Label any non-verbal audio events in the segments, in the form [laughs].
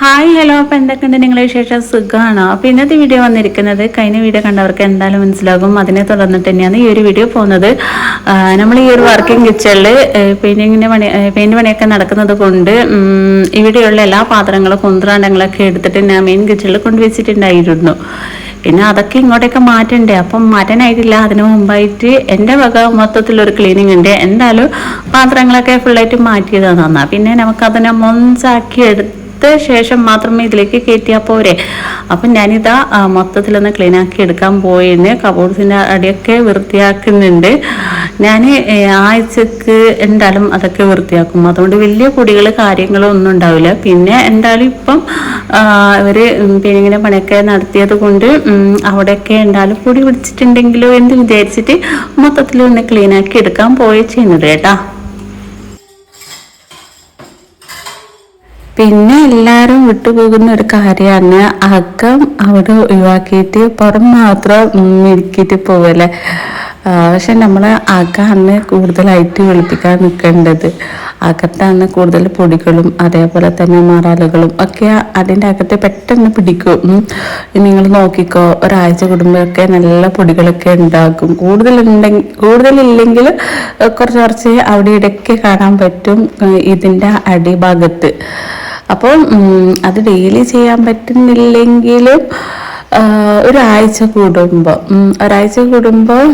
Hi hello. അപ്പോൾ എന്തൊക്കെയുണ്ട് നിങ്ങളെ വിശേഷം? സുഖമാണോ അപ്പോൾ ഇന്നത്തെ വീഡിയോ വന്നിരിക്കുന്നത് കഴിഞ്ഞ വീഡിയോ കണ്ടവർക്ക് എന്തായാലും മനസ്സിലാകും. അതിനെ തുടർന്നിട്ട് തന്നെയാണ് ഈ ഒരു വീഡിയോ പോകുന്നത്. നമ്മൾ ഈ ഒരു വർക്കിംഗ് കിച്ചണിൽ പെയിന്റിങ്ങിന്റെ പണി പെയിന്റ് പണിയൊക്കെ നടക്കുന്നത് കൊണ്ട് ഇവിടെയുള്ള എല്ലാ പാത്രങ്ങളും കുന്ത്രാണ്ടങ്ങളൊക്കെ എടുത്തിട്ട് ഞാൻ മെയിൻ കിച്ചണിൽ കൊണ്ടുവച്ചിട്ടുണ്ടായിരുന്നു പിന്നെ അതൊക്കെ ഇങ്ങോട്ടേക്ക് മാറ്റണ്ടേ? അപ്പം മാറ്റാനായിട്ടില്ല. അതിന് മുമ്പായിട്ട് എന്റെ വക മൊത്തത്തിലൊരു ക്ലീനിങ് ഉണ്ട്. എന്തായാലും പാത്രങ്ങളൊക്കെ ഫുള്ളായിട്ട് മാറ്റിയതാണ് പിന്നെ നമുക്കതിനെ മൊഞ്ചാക്കി എടുത്ത് ശേഷം മാത്രമേ ഇതിലേക്ക് കയറ്റിയാൽ പോരെ. അപ്പം ഞാനിതാ മൊത്തത്തിലൊന്ന് ക്ലീൻ ആക്കി എടുക്കാൻ പോയിന്. കബോർഡ്സിന്റെ അടിയൊക്കെ വൃത്തിയാക്കുന്നുണ്ട്. ഞാൻ ആഴ്ചക്ക് എന്തായാലും അതൊക്കെ വൃത്തിയാക്കും. അതുകൊണ്ട് വലിയ പൊടികൾ കാര്യങ്ങളോ ഒന്നും ഉണ്ടാവില്ല. പിന്നെ എന്തായാലും ഇപ്പം ഇവർ പിന്നെ ഇങ്ങനെ പണിയൊക്കെ നടത്തിയത് കൊണ്ട് അവിടെയൊക്കെ എന്തായാലും പൊടി പിടിച്ചിട്ടുണ്ടെങ്കിലോ എന്ന് വിചാരിച്ചിട്ട് മൊത്തത്തിൽ ഒന്ന് ക്ലീൻ ആക്കി എടുക്കാൻ പോയി ചെയ്യുന്നത് കേട്ടാ. പിന്നെ എല്ലാവരും വിട്ടുപോകുന്ന ഒരു കാര്യമാണ് അകം അവിടെ ഒഴിവാക്കിയിട്ട് പുറം മാത്രം ഇരിക്കിട്ട് പോവല്ലേ പക്ഷെ നമ്മൾ അകമാണ് കൂടുതലായിട്ട് വെളുപ്പിക്കാൻ നിൽക്കേണ്ടത്. അകത്താണ് കൂടുതൽ പൊടികളും അതേപോലെ തന്നെ മറാലുകളും ഒക്കെ അതിന്റെ അകത്ത് പെട്ടെന്ന് പിടിക്കും. നിങ്ങൾ നോക്കിക്കോ ഒരാഴ്ച കുടുംബമൊക്കെ നല്ല പൊടികളൊക്കെ ഉണ്ടാക്കും കൂടുതലുണ്ടെങ്കിൽ കൂടുതലില്ലെങ്കിൽ കുറച്ച് കുറച്ച് അവിടെ ഇടയ്ക്ക് കാണാൻ പറ്റും ഇതിന്റെ അടിഭാഗത്ത്. അപ്പോൾ അത് ഡെയിലി ചെയ്യാൻ പറ്റുന്നില്ലെങ്കിലും ഒരാഴ്ച കൂടുമ്പോൾ ഒരാഴ്ച കൂടുമ്പോൾ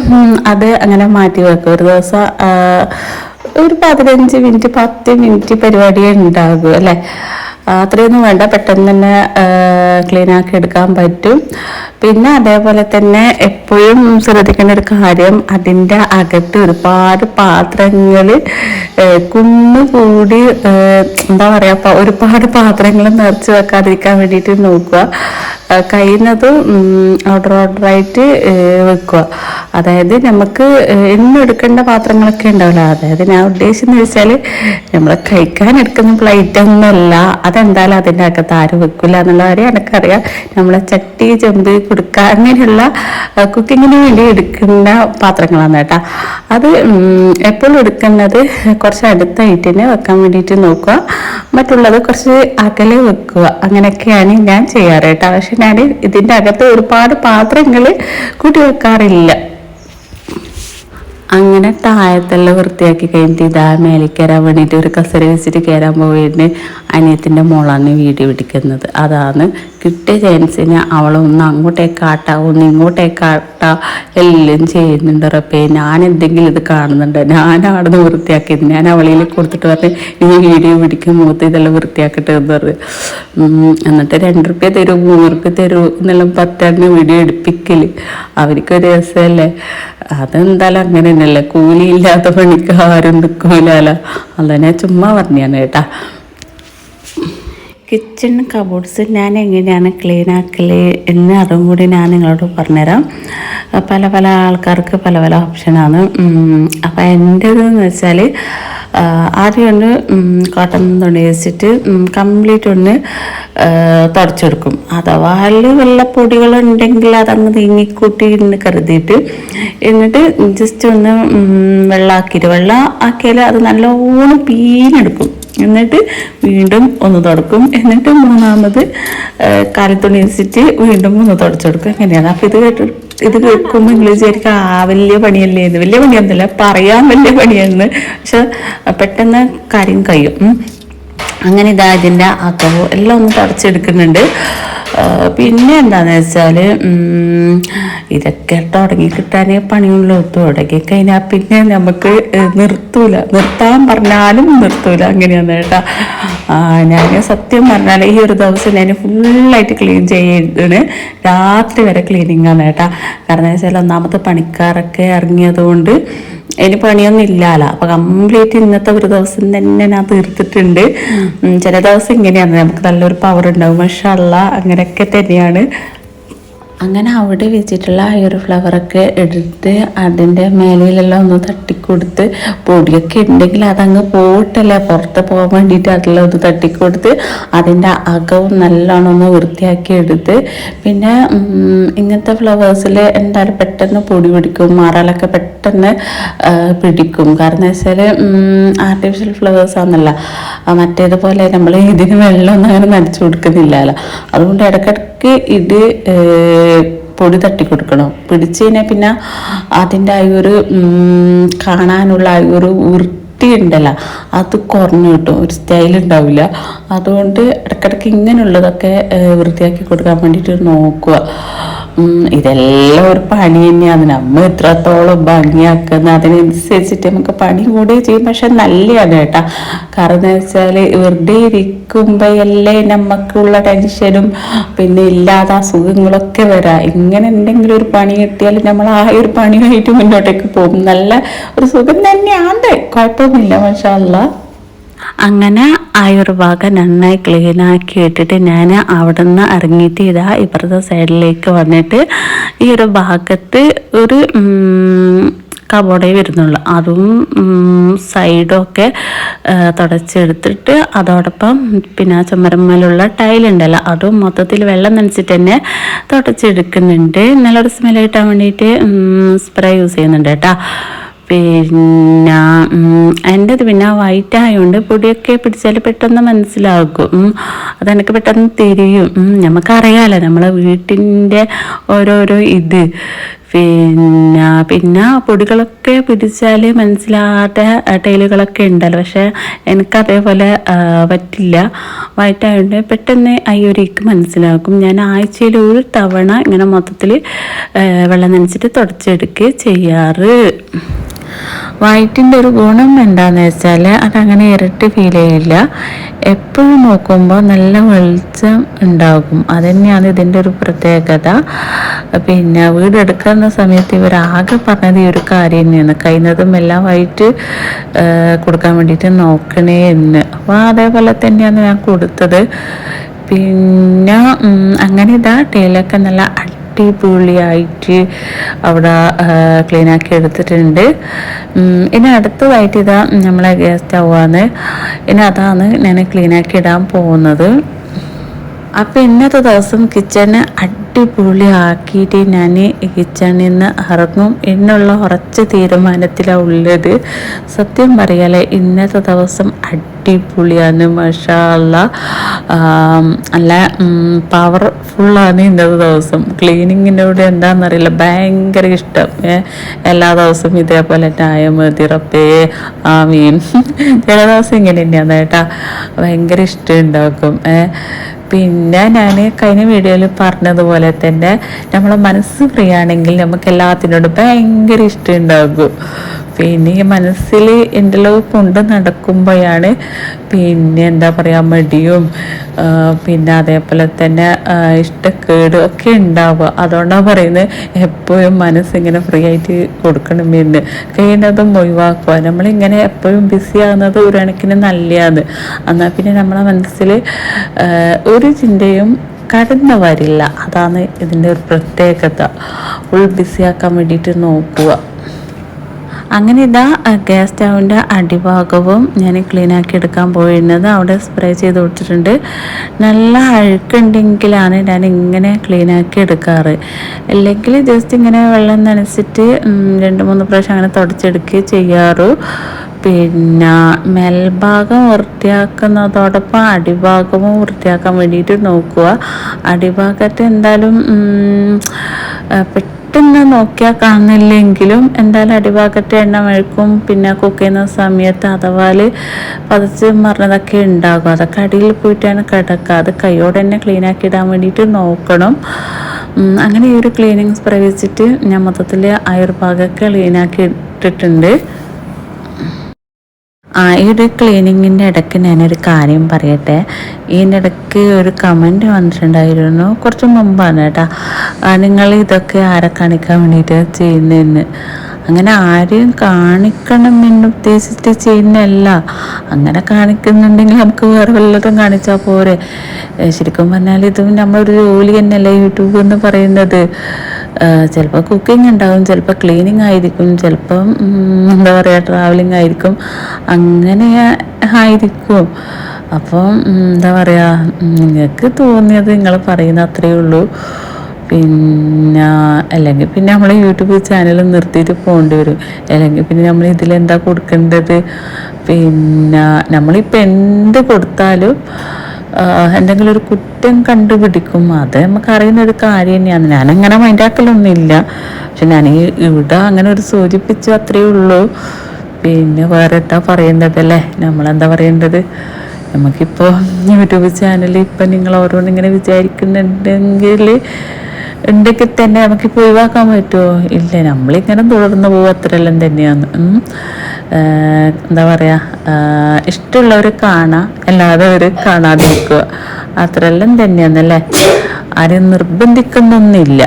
അത് അങ്ങനെ മാറ്റി വെക്കും. ഒരു ദിവസം ഒരു പതിനഞ്ച് മിനിറ്റ് പത്ത് മിനിറ്റ് പരിപാടിയേ ഉണ്ടാകൂ അല്ലേ? അത്രയൊന്നും വേണ്ട. പെട്ടെന്ന് തന്നെ ക്ലീൻ ആക്കി എടുക്കാൻ പറ്റും. പിന്നെ അതേപോലെ തന്നെ എപ്പോഴും ശ്രദ്ധിക്കേണ്ട ഒരു കാര്യം അതിന്റെ അകത്ത് ഒരുപാട് പാത്രങ്ങൾ കുന്നുകൂടി കൂടി എന്താ പറയുക ഒരുപാട് പാത്രങ്ങൾ നിറച്ച് വെക്കാതിരിക്കാൻ വേണ്ടിയിട്ട് നോക്കുക. കഴിയുന്നതും ഓർഡർ ഓർഡറായിട്ട് വെക്കുക. അതായത് നമുക്ക് എന്നും എടുക്കേണ്ട പാത്രങ്ങളൊക്കെ ഉണ്ടാവില്ല. അതായത് ഞാൻ ഉദ്ദേശിച്ചെന്ന് വെച്ചാൽ നമ്മൾ കഴിക്കാൻ എടുക്കുന്ന പ്ലേറ്റ് ഒന്നുമല്ല. അതെന്തായാലും അതിന്റെ അകത്ത് ആരും വെക്കില്ല എന്നുള്ള കാര്യം എനിക്കറിയാം. നമ്മളെ ചട്ടി ചെമ്പ് കുടുക്ക അങ്ങനെയുള്ള കുക്കിങ്ങിന് വേണ്ടി എടുക്കുന്ന പാത്രങ്ങളാണ് കേട്ടോ. അത് എപ്പോഴും എടുക്കുന്നത് കുറച്ച് അടുത്തായിട്ട് തന്നെ വെക്കാൻ വേണ്ടിയിട്ട് നോക്കുക. മറ്റുള്ളത് കുറച്ച് അകലെ വെക്കുക. അങ്ങനെയൊക്കെയാണ് ഞാൻ ചെയ്യാറ് കേട്ടോ. പക്ഷെ ഞാൻ ഇതിന്റെ അകത്ത് ഒരുപാട് പാത്രങ്ങൾ കൂട്ടി വെക്കാറില്ല. അങ്ങനെ താഴത്തെല്ലാം വൃത്തിയാക്കി കഴിഞ്ഞിട്ട് ഇതാ മേലേക്ക് കയറാൻ വേണ്ടിയിട്ട് ഒരു കസര വെച്ചിട്ട് കയറാൻ പോയിട്ട് അനിയത്തിന്റെ മോളാണ് വീഡിയോ പിടിക്കുന്നത്. അതാണ് കിട്ടിയ ചാൻസിന് അവളൊന്ന് അങ്ങോട്ടേക്കാട്ടാ ഒന്ന് ഇങ്ങോട്ടേക്കാട്ടാ എല്ലാം ചെയ്യുന്നുണ്ട് റപ്പേ ഞാൻ എന്തെങ്കിലും ഇത് കാണുന്നുണ്ട്. ഞാൻ അവിടെ വൃത്തിയാക്കിയത് ഞാൻ അവളിൽ കൊടുത്തിട്ട് പറഞ്ഞ് ഇനി വീഡിയോ പിടിക്കും മുഖത്ത് ഇതെല്ലാം വൃത്തിയാക്കട്ടെ എന്ന് ഉം, എന്നിട്ട് രണ്ട് റുപ്യ തരൂ മൂന്ന് റുപ്യ തരൂ എന്നെല്ലാം പറ്റാണ് വീഡിയോ എടുപ്പിക്കൽ. അവർക്കൊരു രസമല്ലേ? അതെന്തായാലും അങ്ങനെ തന്നെയല്ലേ? കൂലിയില്ലാത്ത പണിക്ക് ആരും നിൽക്കൂലല്ലോ അതന്നെ ചുമ്മാ പറഞ്ഞാണ് കേട്ടാ. കിച്ചൺ കബോർഡ്സ് ഞാൻ എങ്ങനെയാണ് ക്ലീൻ ആക്കൽ എന്ന് അതും കൂടി ഞാൻ നിങ്ങളോട് പറഞ്ഞുതരാം. പല പല ആൾക്കാർക്ക് പല പല ഓപ്ഷനാണ് അപ്പം എന്റേതെന്ന് വെച്ചാൽ ആദ്യം ഒന്ന് കോട്ടൺ തുണി വെച്ചിട്ട് കംപ്ലീറ്റ് ഒന്ന് തുടച്ചെടുക്കും. അഥവാ അതിൽ വെള്ളപ്പൊടികളുണ്ടെങ്കിൽ അതങ്ങ് നീങ്ങിക്കൂട്ടി എന്ന് കരുതിയിട്ട് എന്നിട്ട് ജസ്റ്റ് ഒന്ന് വെള്ളമാക്കിയിട്ട് വെള്ളം ആക്കിയാൽ അത് നല്ലോണം പീനെടുക്കും എന്നിട്ട് വീണ്ടും ഒന്ന് തുടക്കും. എന്നിട്ട് മൂന്നാമത് കാലത്തുണി വെച്ചിട്ട് വീണ്ടും ഒന്ന് തുടച്ചെടുക്കും അങ്ങനെയാണ്. അപ്പം ഇത് കേട്ട് ഇത് കേൾക്കുമ്പോൾ നിങ്ങൾ വിചാരിക്കുക ആ വലിയ പണിയല്ലേ ഇത്? വലിയ പണിയൊന്നുമില്ല. പറയാൻ വലിയ പണിയാണ്. പക്ഷെ പെട്ടെന്ന് കാര്യം കഴിയും. അങ്ങനെ ഇതാ ഇതിന്റെ അകവോ. എല്ലാം ഒന്ന് തുടച്ചെടുക്കുന്നുണ്ട് പിന്നെ എന്താന്ന് വെച്ചാൽ ഇതൊക്കെ തുടങ്ങി കിട്ടാനേ പണിയുള്ളൂ. തുടങ്ങി കഴിഞ്ഞാൽ പിന്നെ നമുക്ക് നിർത്തൂല. നിർത്താൻ പറഞ്ഞാലും നിർത്തൂല. അങ്ങനെയാണ് കേട്ടോ. ഞാൻ സത്യം പറഞ്ഞാൽ ഈ ഒരു ദിവസം ഞാൻ ഫുള്ളായിട്ട് ക്ലീൻ ചെയ്തിന് രാത്രി വരെ ക്ലീനിങ് ആണ് കേട്ടോ. കാരണം വെച്ചാൽ ഒന്നാമത്തെ പണിക്കാരൊക്കെ ഇറങ്ങിയത് ഇനി പണിയൊന്നും ഇല്ലാലോ അപ്പൊ കംപ്ലീറ്റ് ഇന്നത്തെ ഒരു ദിവസം തന്നെ ഞാൻ തീർത്തിട്ടുണ്ട്. ചില ദിവസം ഇങ്ങനെയാണ്. നമുക്ക് നല്ലൊരു പവർ ഉണ്ടാവും. പക്ഷെ അല്ല അങ്ങനെയൊക്കെ തന്നെയാണ്. അങ്ങനെ അവിടെ വെച്ചിട്ടുള്ള ഈ ഒരു ഫ്ലവറൊക്കെ എടുത്ത് അതിന്റെ മേലയിലെല്ലാം ഒന്ന് തട്ടിക്കൊടുത്ത് പൊടിയൊക്കെ ഉണ്ടെങ്കിൽ അതങ്ങ് പോയിട്ടല്ലേ പുറത്ത് പോകാൻ വേണ്ടിയിട്ട് അതെല്ലാം ഒന്ന് തട്ടിക്കൊടുത്ത് അതിന്റെ അകവും നല്ലോണം ഒന്ന് വൃത്തിയാക്കി എടുത്ത്. പിന്നെ ഇങ്ങനത്തെ ഫ്ലവേഴ്സിൽ എന്തായാലും പെട്ടെന്ന് പൊടി പിടിക്കും മറലൊക്കെ പെട്ടെന്ന് പിടിക്കും. കാരണം വെച്ചാൽ ആർട്ടിഫിഷ്യൽ ഫ്ലവേഴ്സ് ആണെന്നല്ല. മറ്റേതുപോലെ നമ്മൾ ഇതിന് വെള്ളമൊന്നും അങ്ങനെ നനച്ചു കൊടുക്കുന്നില്ലല്ലോ. അതുകൊണ്ട് ഇടയ്ക്കിടയ്ക്ക് ഇത് പൊടി തട്ടി കൊടുക്കണം പിടിച്ചു കഴിഞ്ഞാൽ പിന്നെ അതിന്റെ ആ ഒരു കാണാനുള്ള ആ ഒരു വൃത്തി ഉണ്ടല്ലോ അത് കുറഞ്ഞു കിട്ടും. ഒരു സ്റ്റൈൽ ഉണ്ടാവില്ല. അതുകൊണ്ട് ഇടയ്ക്കിടയ്ക്ക് ഇങ്ങനെയുള്ളതൊക്കെ വൃത്തിയാക്കി കൊടുക്കാൻ വേണ്ടിയിട്ട് നോക്കുക. ഇതെല്ലാം ഒരു പണി തന്നെയാണ്. നമ്മ എത്രത്തോളം ഭംഗിയാക്കുന്ന അതിനനുസരിച്ചിട്ട് നമുക്ക് പണി കൂടെ ചെയ്യും. പക്ഷെ നല്ലതാണ് കേട്ടാ. കാരണം എന്ന് വെച്ചാൽ വെറുതെ ഇരിക്കുമ്പോഴല്ലേ നമുക്കുള്ള ടെൻഷനും പിന്നെ ഇല്ലാത്ത അസുഖങ്ങളൊക്കെ വരാ. ഇങ്ങനെ എന്തെങ്കിലും ഒരു പണി കിട്ടിയാൽ നമ്മൾ ആ ഒരു പണിയായിട്ട് മുന്നോട്ടേക്ക് പോകും. നല്ല ഒരു സുഖം തന്നെയാണ്. കുഴപ്പമൊന്നുമില്ല പക്ഷേ അങ്ങനെ ആ ഒരു ഭാഗം നന്നായി ക്ലീൻ ആക്കി ഇട്ടിട്ട് ഞാൻ അവിടെ നിന്ന് ഇറങ്ങിയിട്ട് ഇതാ ഇപ്പുറത്തെ സൈഡിലേക്ക് വന്നിട്ട് ഈ ഒരു ഭാഗത്ത് ഒരു കബോർഡേ വരുന്നുള്ളൂ. അതും സൈഡൊക്കെ തുടച്ചെടുത്തിട്ട് അതോടൊപ്പം പിന്നെ ചുമരമ്മലുള്ള ടൈലുണ്ടല്ലോ അതും മൊത്തത്തിൽ വെള്ളം നനച്ചിട്ട് തന്നെ തുടച്ചെടുക്കുന്നുണ്ട്. നല്ലൊരു സ്മെൽ കിട്ടാൻ വേണ്ടിയിട്ട് സ്പ്രേ യൂസ് ചെയ്യുന്നുണ്ട് കേട്ടോ. പിന്നെ എന്റെ എന്റെത് പിന്നെ വൈറ്റ് ആയതുകൊണ്ട് പൊടിയൊക്കെ പിടിച്ചാൽ പെട്ടെന്ന് മനസ്സിലാക്കും. അതെനിക്ക് പെട്ടെന്ന് തിരിയും. നമുക്കറിയാമല്ലോ നമ്മളെ വീട്ടിന്റെ ഓരോരോ ഇത്. പിന്നെ പിന്നെ പൊടികളൊക്കെ പിടിച്ചാൽ മനസ്സിലാത്ത ടൈലുകളൊക്കെ ഉണ്ടല്ലോ. പക്ഷെ എനിക്ക് അതേപോലെ പറ്റില്ല. വൈറ്റ് ആയതുകൊണ്ട് പെട്ടെന്ന് അയ്യൊരിക്ക് മനസ്സിലാക്കും. ഞാൻ ആഴ്ചയിൽ ഒരു തവണ ഇങ്ങനെ മൊത്തത്തിൽ വെള്ളം നനച്ചിട്ട് തുടച്ചെടുക്കുക ചെയ്യാറ്. വൈറ്റിന്റെ ഒരു ഗുണം എന്താന്ന് വെച്ചാൽ അതങ്ങനെ ഇരട്ടി ഫീൽ ചെയ്യില്ല. എപ്പോഴും നോക്കുമ്പോൾ നല്ല വെളിച്ചം ഉണ്ടാകും. അതുതന്നെയാണ് ഇതിന്റെ ഒരു പ്രത്യേകത. പിന്നെ വീടെടുക്കുന്ന സമയത്ത് ഇവരാകെ പറഞ്ഞത് ഈ ഒരു കാര്യം തന്നെയാണ്. കഴിയുന്നതും എല്ലാം വൈറ്റ് കൊടുക്കാൻ വേണ്ടിയിട്ട് നോക്കണേ എന്ന്. അപ്പോൾ അതേപോലെ തന്നെയാണ് ഞാൻ കൊടുത്തത്. പിന്നെ അങ്ങനെ ഇതാ ടേലൊക്കെ നല്ല അടിപൊളിയായിട്ട് അവിടെ ക്ലീൻ ആക്കി എടുത്തിട്ടുണ്ട്. ഇനി അടുത്തതായിട്ട് ഇതാ നമ്മളെ ഗ്യാസ് സ്റ്റൗവാണ് ഇനി അതാണ് ഞാൻ ക്ലീൻ ആക്കി ഇടാൻ പോകുന്നത്. അപ്പം ഇന്നത്തെ ദിവസം കിച്ചണ് അടിപൊളിയാക്കിയിട്ട് ഞാൻ കിച്ചണിൽ നിന്ന് ഇറങ്ങും എന്നുള്ള ഉറച്ച തീരുമാനത്തിലാണ് ഉള്ളത്. സത്യം പറയാലേ ഇന്നത്തെ ദിവസം അടിപൊളിയാണ് മഷാല്ല നല്ല പവർഫുള്ളാണ് ഇന്നത്തെ ദിവസം. ക്ലീനിങ്ങിനോട് എന്താണെന്നറിയില്ല ഭയങ്കര ഇഷ്ടം. എല്ലാ ദിവസവും ഇതേപോലെ ടായം തിറപ്പേ ആമീൻ. [laughs] ചില ദിവസം ഇങ്ങനെ തന്നെയാണ് കേട്ടോ. ഭയങ്കര ഇഷ്ടം ഉണ്ടാക്കും. പിന്നെ ഞാൻ കഴിഞ്ഞ വീഡിയോയിൽ പറഞ്ഞതുപോലെ തന്നെ നമ്മളെ മനസ്സ് ഫ്രീ ആണെങ്കിൽ നമുക്ക് എല്ലാത്തിനോടും ഭയങ്കര ഇഷ്ടം ഉണ്ടാകും. പിന്നെ മനസ്സിൽ എന്തെല്ലോ കൊണ്ട് നടക്കുമ്പോഴാണ് പിന്നെ എന്താ പറയുക മടിയും പിന്നെ അതേപോലെ തന്നെ ഇഷ്ടക്കേടും ഒക്കെ ഉണ്ടാവുക. അതുകൊണ്ടാണ് പറയുന്നത് എപ്പോഴും മനസ്സിങ്ങനെ ഫ്രീ ആയിട്ട് കൊടുക്കണമെന്ന് കഴിയുന്നതും ഒഴിവാക്കുക. നമ്മളിങ്ങനെ എപ്പോഴും ബിസി ആകുന്നത് ഒരു കണക്കിന് നല്ലതാണ്. എന്നാൽ പിന്നെ നമ്മളെ മനസ്സിൽ ഒരു ചിന്തയും കടന്നു വരില്ല. അതാണ് ഇതിന്റെ ഒരു പ്രത്യേകത. ഫുൾ ബിസിയാക്കാൻ വേണ്ടിയിട്ട് നോക്കുക. അങ്ങനെ ഇതാ ഗ്യാസ് സ്റ്റൗവിന്റെ അടിഭാഗവും ഞാൻ ക്ലീൻ ആക്കി എടുക്കാൻ പോയിരുന്നത്. അവിടെ സ്പ്രേ ചെയ്ത് കൊടുത്തിട്ടുണ്ട്. നല്ല അഴുക്കുണ്ടെങ്കിലാണ് ഞാൻ ഇങ്ങനെ ക്ലീൻ ആക്കി എടുക്കാറ്. അല്ലെങ്കിൽ ജസ്റ്റ് ഇങ്ങനെ വെള്ളം നനച്ചിട്ട് രണ്ട് മൂന്ന് പ്രാവശ്യം അങ്ങനെ തുടച്ചെടുക്കുകയും ചെയ്യാറു. പിന്നെ മേൽഭാഗം വൃത്തിയാക്കുന്നതോടൊപ്പം അടിഭാഗവും വൃത്തിയാക്കാൻ വേണ്ടിയിട്ട് നോക്കുക. അടിഭാഗത്ത് എന്തായാലും ഉം, പെട്ടെന്ന് നോക്കിയാൽ കാണുന്നില്ലെങ്കിലും എന്തായാലും അടിഭാഗത്തെ എണ്ണ മെഴുക്കും പിന്നെ കുക്ക് ചെയ്യുന്ന സമയത്ത് അഥവാ പതച്ച് മറന്നതൊക്കെ ഉണ്ടാകും. അതൊക്കെ അടിയിൽ പോയിട്ടാണ് കിടക്കുക. അത് കൈയോടെ തന്നെ ക്ലീൻ ആക്കി ഇടാൻ വേണ്ടിയിട്ട് നോക്കണം. അങ്ങനെ ഈ ഒരു ക്ലീനിങ് സ്പ്രേ വെച്ചിട്ട് ഞാൻ മൊത്തത്തിൽ ആ ആക്കി ഇട്ടിട്ടുണ്ട്. ആ ഈ ഒരു ക്ലീനിങ്ങിന്റെ ഇടയ്ക്ക് ഞാനൊരു കാര്യം പറയട്ടെ. ഇതിന്റെ ഇടയ്ക്ക് ഒരു കമന്റ് വന്നിട്ടുണ്ടായിരുന്നു. കുറച്ച് മുമ്പാണ് കേട്ടോ. നിങ്ങൾ ഇതൊക്കെ ആരെ കാണിക്കാൻ വേണ്ടിയിട്ട് ചെയ്യുന്നതെന്ന്. അങ്ങനെ ആരെയും കാണിക്കണം എന്ന് ഉദ്ദേശിച്ചിട്ട് ചെയ്യുന്നതല്ല. അങ്ങനെ കാണിക്കുന്നുണ്ടെങ്കിൽ നമുക്ക് വേറെ വല്ലതും കാണിച്ചാൽ പോരെ. ശരിക്കും പറഞ്ഞാൽ ഇത് നമ്മളൊരു ജോലി തന്നെയല്ലേ യൂട്യൂബ് എന്ന് പറയുന്നത്. ചിലപ്പോൾ കുക്കിംഗ് ഉണ്ടാവും ചിലപ്പോൾ ക്ലീനിങ് ആയിരിക്കും ചിലപ്പം എന്താ പറയുക ട്രാവലിംഗ് ആയിരിക്കും. അങ്ങനെ ആയിരിക്കും. അപ്പം എന്താ പറയുക നിങ്ങൾക്ക് തോന്നിയത് നിങ്ങൾ പറയുന്ന അത്രയേ ഉള്ളൂ. പിന്നെ അല്ലെങ്കിൽ പിന്നെ നമ്മൾ യൂട്യൂബ് ചാനൽ നിർത്തിയിട്ട് പോകേണ്ടി വരും. അല്ലെങ്കിൽ പിന്നെ നമ്മൾ ഇതിലെന്താ കൊടുക്കേണ്ടത്? പിന്നെ നമ്മളിപ്പോൾ എന്ത് കൊടുത്താലും എന്തെങ്കിലും ഒരു കുറ്റം കണ്ടുപിടിക്കും. അത് നമുക്ക് അറിയുന്ന ഒരു കാര്യം തന്നെയാണ്. ഞാനങ്ങനെ മൈൻഡാക്കലൊന്നുമില്ല പക്ഷെ ഞാൻ ഇവിടെ അങ്ങനെ ഒരു സൂചിപ്പിച്ചു അത്രയേ ഉള്ളൂ. പിന്നെ വേറെ എന്താ പറയേണ്ടതല്ലേ നമ്മളെന്താ പറയേണ്ടത്? നമുക്കിപ്പോൾ യൂട്യൂബ് ചാനൽ ഇപ്പം നിങ്ങൾ ഓരോന്ന് ഇങ്ങനെ വിചാരിക്കുന്നുണ്ടെങ്കിൽ ഉണ്ടെങ്കിൽ തന്നെ നമുക്കിപ്പോൾ ഒഴിവാക്കാൻ പറ്റുമോ? ഇല്ല നമ്മളിങ്ങനെ തുടർന്ന് പോകും അത്രയെല്ലാം തന്നെയാണ്. എന്താ പറയുക ഇഷ്ടമുള്ളവർ കാണാം അല്ലാതെ അവർ കാണാതിരിക്കുക. അത്രയെല്ലാം തന്നെയാണല്ലേ ആരും നിർബന്ധിക്കുന്നൊന്നുമില്ല.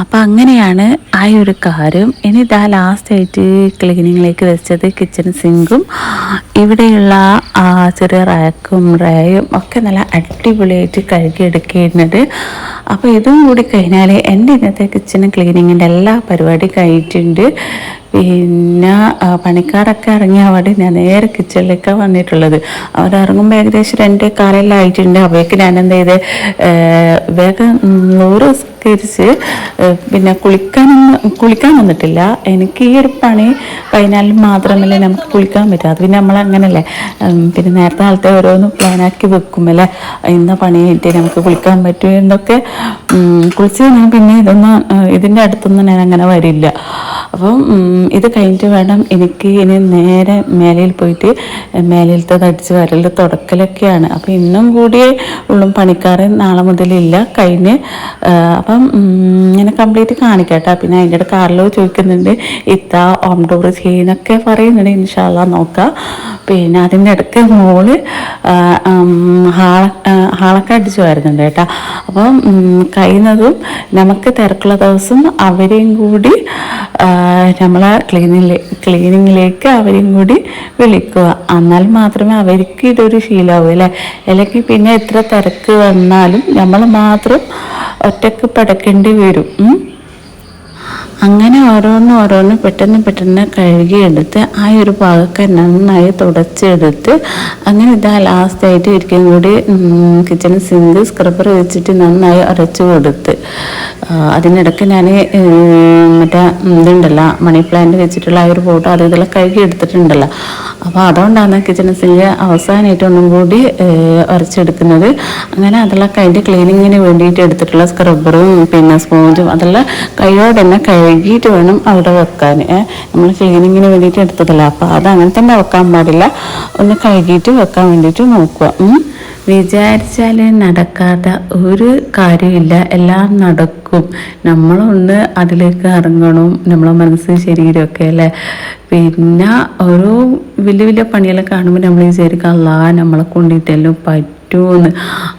അപ്പം അങ്ങനെയാണ് ആ ഒരു കാര്യം. ഇനി ഇതാ ലാസ്റ്റ് ആയിട്ട് ക്ലീനിങ്ങിലേക്ക് വെച്ചത് കിച്ചൺ സിങ്കും ഇവിടെയുള്ള ആ ചെറിയ റാക്കും റേയും ഒക്കെ നല്ല അടിപൊളിയായിട്ട് കഴുകിയെടുക്കുന്നത് അപ്പോൾ ഇതും കൂടി കഴിഞ്ഞാൽ എന്റെ ഇന്നത്തെ കിച്ചൺ ക്ലീനിങ്ങിന്റെ എല്ലാ പരിപാടി കഴിഞ്ഞിട്ടുണ്ട്. പിന്നെ പണിക്കാരൊക്കെ ഇറങ്ങിയ അവിടെ ഞാൻ നേരെ കിച്ചണിലേക്കാണ് വന്നിട്ടുള്ളത്. അവരിറങ്ങുമ്പോൾ ഏകദേശം രണ്ട് കാലെല്ലാം ആയിട്ടുണ്ട്. അവയ്ക്ക് ഞാൻ എന്ത് ചെയ്ത് വേഗം നൂറ് തിരിച്ച് പിന്നെ കുളിക്കാനൊന്നും കുളിക്കാൻ വന്നിട്ടില്ല. എനിക്ക് ഈ ഒരു പണി കഴിഞ്ഞാലും മാത്രമല്ലേ നമുക്ക് കുളിക്കാൻ പറ്റൂ. അത് പിന്നെ നമ്മളങ്ങനല്ലേ അങ്ങനല്ലേ. പിന്നെ നേരത്തെ കാലത്തെ ഓരോന്ന് പ്ലാനാക്കി വെക്കുമല്ലേ ഇന്ന പണി കഴിഞ്ഞിട്ട് നമുക്ക് കുളിക്കാൻ പറ്റും എന്നൊക്കെ കുളിച്ച് കഴിഞ്ഞാൽ പിന്നെ ഇതൊന്നും ഇതിന്റെ അടുത്തൊന്നും ഞാൻ അങ്ങനെ വരില്ല. അപ്പം ഇത് കഴിഞ്ഞിട്ട് വേണം എനിക്ക് ഇനി നേരെ മേലയിൽ പോയിട്ട് മേലയിലത്തെ തടിച്ച് വരലിന്റെ തുടക്കലൊക്കെയാണ്. അപ്പം ഇന്നും കൂടി ഉള്ളൂ പണിക്കാരൻ നാളെ മുതലില്ല കഴിഞ്ഞ് അപ്പം ഇങ്ങനെ കംപ്ലീറ്റ് കാണിക്കട്ടെ. പിന്നെ അതിന്റെ ഇടയ്ക്ക് കാറിലോ ചോദിക്കുന്നുണ്ട് ഇത്ത ഹോം ഡോർ ചെയ്യുന്നൊക്കെ പറയുന്നുണ്ട് ഇൻഷാല്ല നോക്കാം. പിന്നെ അതിന്റെ ഇടയ്ക്ക് മോൾ ഹാള ഹാളൊക്കെ അടിച്ചു വരുന്നുണ്ട് കേട്ടോ. അപ്പം കഴിയുന്നതും നമുക്ക് തിരക്കുള്ള ദിവസം അവരെയും കൂടി ആ, നമ്മളെ ക്ലീനിങ്ങിലെ ക്ലീനിങ്ങിലേക്ക് അവരെയും കൂടി വിളിക്കുക. എന്നാൽ മാത്രമേ അവർക്ക് ഇതൊരു ശീലമാവൂ അല്ലേ? അല്ലെങ്കിൽ പിന്നെ എത്ര തിരക്ക് വന്നാലും നമ്മൾ മാത്രം ഒറ്റയ്ക്ക് പടക്കേണ്ടി വരും. അങ്ങനെ ഓരോന്ന് ഓരോന്ന് പെട്ടെന്ന് പെട്ടെന്ന് കഴുകിയെടുത്ത് ആ ഒരു ഭാഗമൊക്കെ നന്നായി തുടച്ചെടുത്ത് അങ്ങനെ ഇതാ ലാസ്റ്റ് ആയിട്ട് ഒരിക്കലും കൂടി കിച്ചൺ സിങ്ക് സ്ക്രബ്ബർ വെച്ചിട്ട് നന്നായി അരച്ചു കൊടുത്ത്. അതിനിടയ്ക്ക് ഞാൻ മറ്റേ ഇതുണ്ടല്ലോ മണി പ്ലാന്റ് വെച്ചിട്ടുള്ള ആ ഒരു ഫോട്ടോ അത് ഇതെല്ലാം കഴുകി എടുത്തിട്ടുണ്ടല്ലോ. അപ്പോൾ അതുകൊണ്ടാണ് കിച്ചൺ സിങ്ക് അവസാനമായിട്ട് ഒന്നും കൂടി അരച്ചെടുക്കുന്നത്. അങ്ങനെ അതെല്ലാം കഴിഞ്ഞ് ക്ലീനിങ്ങിന് വേണ്ടിയിട്ട് എടുത്തിട്ടുള്ള സ്ക്രബ്ബറും പിന്നെ സ്പോഞ്ചും അതെല്ലാം കൈയോടെ തന്നെ കഴുകിയിട്ട് വേണം അവിടെ വെക്കാൻ. നമ്മൾ ക്ലീനിങ്ങിന് വേണ്ടിയിട്ട് എടുത്തതല്ല? അപ്പോൾ അത് അങ്ങനെ തന്നെ വെക്കാൻ പാടില്ല. ഒന്ന് കഴുകിയിട്ട് വെക്കാൻ വേണ്ടിയിട്ട് നോക്കുക. വിചാരിച്ചാൽ നടക്കാത്ത ഒരു കാര്യമില്ല. എല്ലാം നടക്കും. നമ്മളൊന്ന് അതിലേക്ക് ഇറങ്ങണം. നമ്മളെ മനസ്സ് ശരീരമൊക്കെ അല്ലേ? പിന്നെ ഓരോ വലിയ വലിയ പണികളെ കാണുമ്പോൾ നമ്മൾ വിചാരിക്കുക അല്ലാ നമ്മളെ കൊണ്ടിട്ടെല്ലാം പറ്റുമെന്ന്.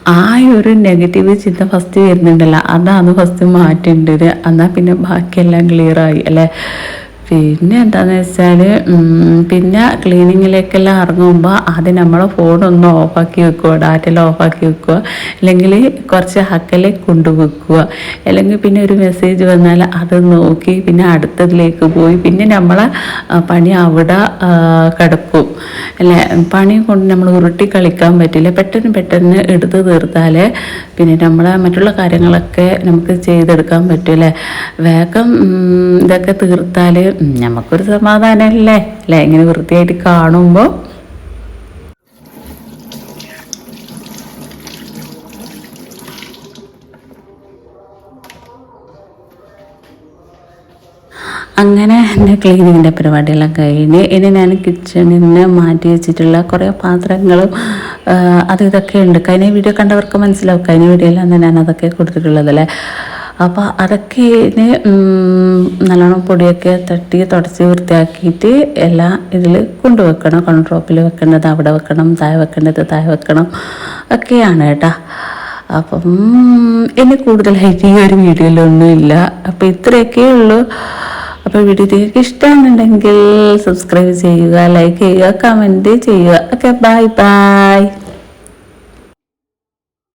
ആ ഒരു നെഗറ്റീവ് ചിന്ത ഫസ്റ്റ് വരുന്നുണ്ടല്ലോ. അതാണ് ഫസ്റ്റ് മാറ്റേണ്ടത്. എന്നാൽ പിന്നെ ബാക്കിയെല്ലാം ക്ലിയറായി അല്ലേ? പിന്നെ എന്താണെന്ന് വെച്ചാൽ പിന്നെ ക്ലീനിങ്ങിലേക്കെല്ലാം ഇറങ്ങുമ്പോൾ ആദ്യം നമ്മളെ ഫോണൊന്ന് ഓഫാക്കി വെക്കുക ഡാറ്റെല്ലാം ഓഫാക്കി വെക്കുക. അല്ലെങ്കിൽ കുറച്ച് ഹക്കലേക്ക് കൊണ്ടുവെക്കുക അല്ലെങ്കിൽ പിന്നെ ഒരു മെസ്സേജ് വന്നാൽ അത് നോക്കി പിന്നെ അടുത്തതിലേക്ക് പോയി പിന്നെ നമ്മളെ പണി അവിടെ കിടക്കും. അല്ലേ? പണി കൊണ്ട് നമ്മൾ ഉരുട്ടി കളിക്കാൻ പറ്റില്ല. പെട്ടെന്ന് പെട്ടെന്ന് എടുത്ത് തീർത്താൽ പിന്നെ നമ്മളെ മറ്റുള്ള കാര്യങ്ങളൊക്കെ നമുക്ക് ചെയ്തെടുക്കാൻ പറ്റൂലേ വേഗം ഇതൊക്കെ തീർത്താൽ നമുക്കൊരു സമാധാനമല്ലേ അല്ലേ? ഇങ്ങനെ വൃത്തിയായിട്ട് കാണുമ്പോൾ അങ്ങനെ എന്റെ ക്ലീനിങ്ങിന്റെ പരിപാടിയെല്ലാം കഴിഞ്ഞ് ഇനി ഞാൻ കിച്ചണിൽ നിന്ന് മാറ്റി വെച്ചിട്ടുള്ള കുറേ പാത്രങ്ങളും അത് ഇതൊക്കെ ഉണ്ട്. കഴിഞ്ഞ വീഡിയോ കണ്ടവർക്ക് മനസ്സിലാവും. കഴിഞ്ഞ വീഡിയോയിലാണ് ഞാൻ അതൊക്കെ കൊടുത്തിട്ടുള്ളത് അല്ലേ? അപ്പോൾ അതൊക്കെ ഇനി ഉം, നല്ലോണം പൊടിയൊക്കെ തട്ടി തുടച്ച് വൃത്തിയാക്കിയിട്ട് എല്ലാം ഇതിൽ കൊണ്ടുവെക്കണം. കൺട്രോപ്പിൽ വെക്കേണ്ടത് അവിടെ വെക്കണം താഴെ വെക്കേണ്ടത് താഴെ വെക്കണം. ഒക്കെയാണ് കേട്ടോ. അപ്പം എന്നെ കൂടുതലായിട്ട് ഈ ഒരു വീഡിയോയിലൊന്നും ഇല്ല അപ്പം ഇത്രയൊക്കെ ഉള്ളൂ. അപ്പോൾ വീഡിയോ നിങ്ങൾക്ക് ഇഷ്ടമാണെന്നുണ്ടെങ്കിൽ സബ്സ്ക്രൈബ് ചെയ്യുക ലൈക്ക് ചെയ്യുക കമന്റ് ചെയ്യുക. Okay bye bye